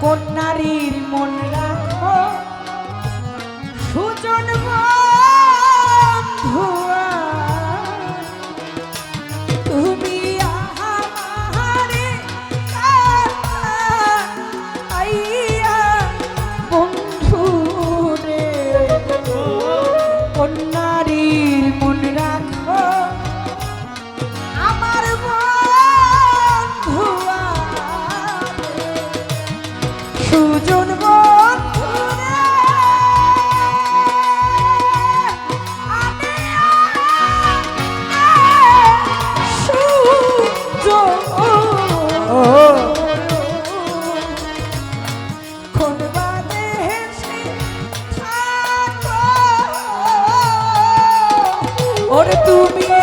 কোন নারীর মন তুমি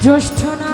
just turn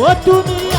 ও তুমি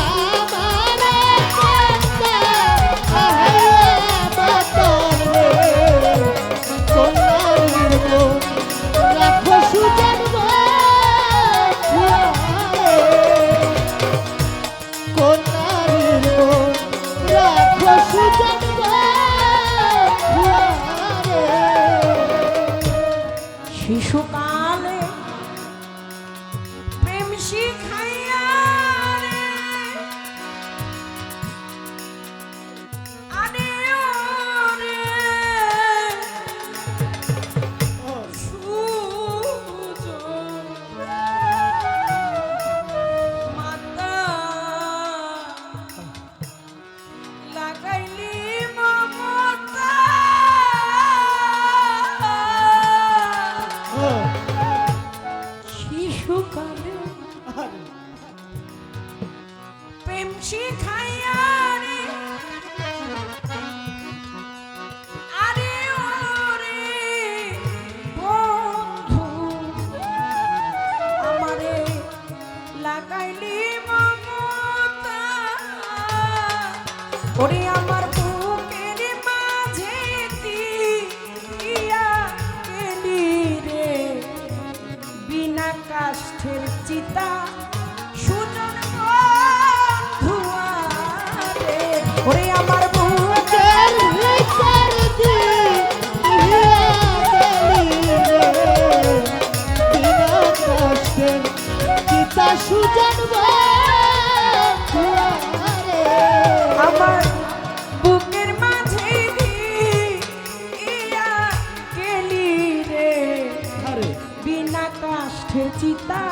cita.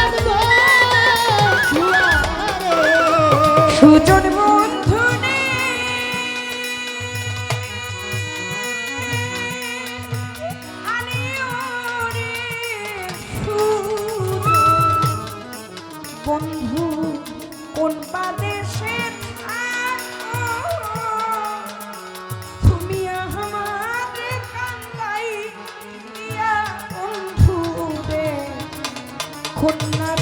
দুজন বন্ধু বন্ধু কোন পাদেশে তুমি আমাদের কান্দাই দিয়া বন্ধু রে কন্যা